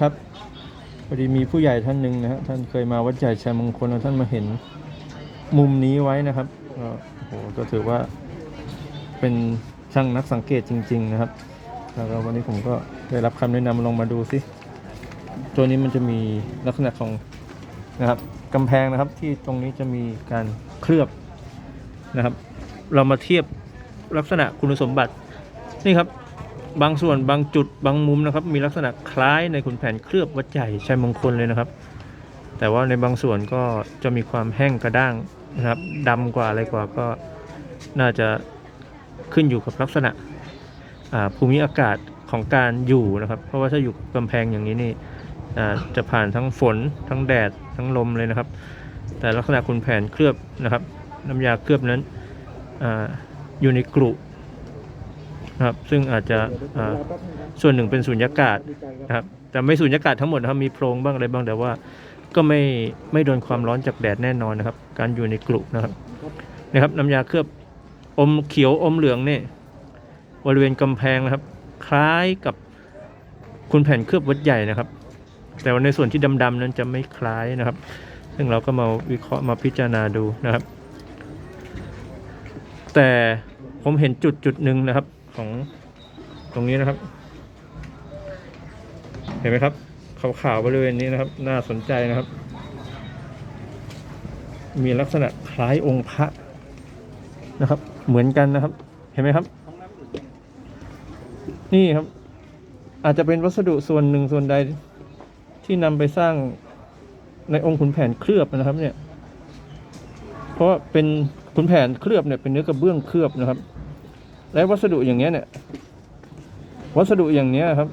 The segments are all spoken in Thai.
ครับพอดีมีผู้ใหญ่ท่านหนึ่งนะฮะท่านเคยมาวัดใหญ่ชัยมงคลแล้วท่านมาเห็นมุมนี้ไว้นะครับก็โอ้โหก็ถือว่าเป็นช่างนักสังเกตจริง ๆ นะครับ แล้วก็วันนี้ผมก็ได้รับคำแนะนำลองมาดูสิตัวนี้มันจะมีลักษณะของนะครับกำแพงนะครับที่ตรงนี้จะมีการเคลือบนะครับ เรามาเทียบลักษณะคุณสมบัตินี่ครับ บางส่วนบางจุดบางมุมนะครับ มีลักษณะคล้ายในขุนแผนเคลือบวัดใหญ่ชัยมงคลเลยนะครับ แต่ว่าในบางส่วนก็จะมีความแห้งกระด้างนะครับดำกว่าอะไรกว่าก็น่าจะขึ้นอยู่กับลักษณะภูมิอากาศของการอยู่นะครับ เพราะว่าถ้าอยู่กำแพงอย่างนี้นี่จะผ่านทั้งฝนทั้งแดดทั้งลมเลยนะครับ แต่ลักษณะขุนแผนเคลือบนะครับ น้ำยาเคลือบนั้นออยู่ในกรุ นะครับซึ่งอาจจะอ่าส่วนหนึ่งเป็นสุญญากาศนะครับแต่ไม่สุญญากาศทั้งหมดนะครับมีโพรงบ้างอะไรบ้างแต่ว่า ก็ไม่ไม่โดนความร้อนจากแดดแน่นอนนะครับ การอยู่ในกรุนะครับนะครับน้ำยาเคลือบอมเขียวอมเหลืองเนี่ยบริเวณกำแพงนะครับ คล้ายกับคุณแผ่นเคลือบวัดใหญ่นะครับ แต่ว่าในส่วนที่ดำๆนั้นจะไม่คล้ายนะครับ ซึ่งเราก็มาวิเคราะห์มาพิจารณาดูนะครับ แต่ผมเห็นจุดจุดหนึ่งนะครับ ของตรงนี้นะครับ เห็นไหมครับขาวๆบริเวณนี้นะครับ น่าสนใจนะครับ มีลักษณะคล้ายองค์พระนะครับ เหมือนกันนะครับ เห็นไหมครับ นี่ครับ อาจจะเป็นวัสดุส่วนหนึ่งส่วนใดที่นำไปสร้างในองค์ขุนแผนเคลือบนะครับ เนี่ย เพราะเป็นขุนแผนเคลือบเนี่ยเป็นเนื้อกระเบื้องเคลือบนะครับ และวัสดุอย่างเงี้ยเนี่ย วัสดุอย่างเนี้ยครับ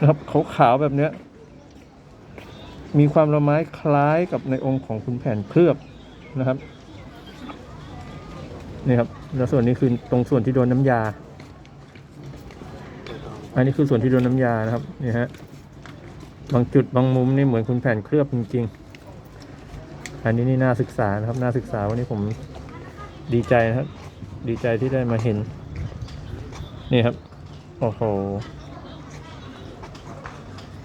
นะครับขาวๆแบบเนี้ย มีความละไม้คล้ายกับในองค์ของคุณแผนเคลือบนะครับนี่ครับแล้วส่วนนี้คือตรงส่วนที่โดนน้ำยา อันนี้คือส่วนที่โดนน้ำยานะครับนี่ฮะบางจุดบางมุมนี่เหมือนคุณแผนเคลือบจริงๆ อันนี้นี่น่าศึกษานะครับน่าศึกษาวันนี้ผมดีใจนะครับ ดีใจที่ได้มาเห็น นี่ครับ โอ้โห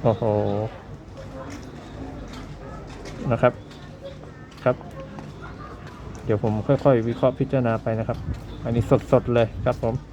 โอ้โห นะครับ ครับ เดี๋ยวผมค่อยๆ วิเคราะห์พิจารณาไปนะครับ อันนี้สดๆเลยครับผม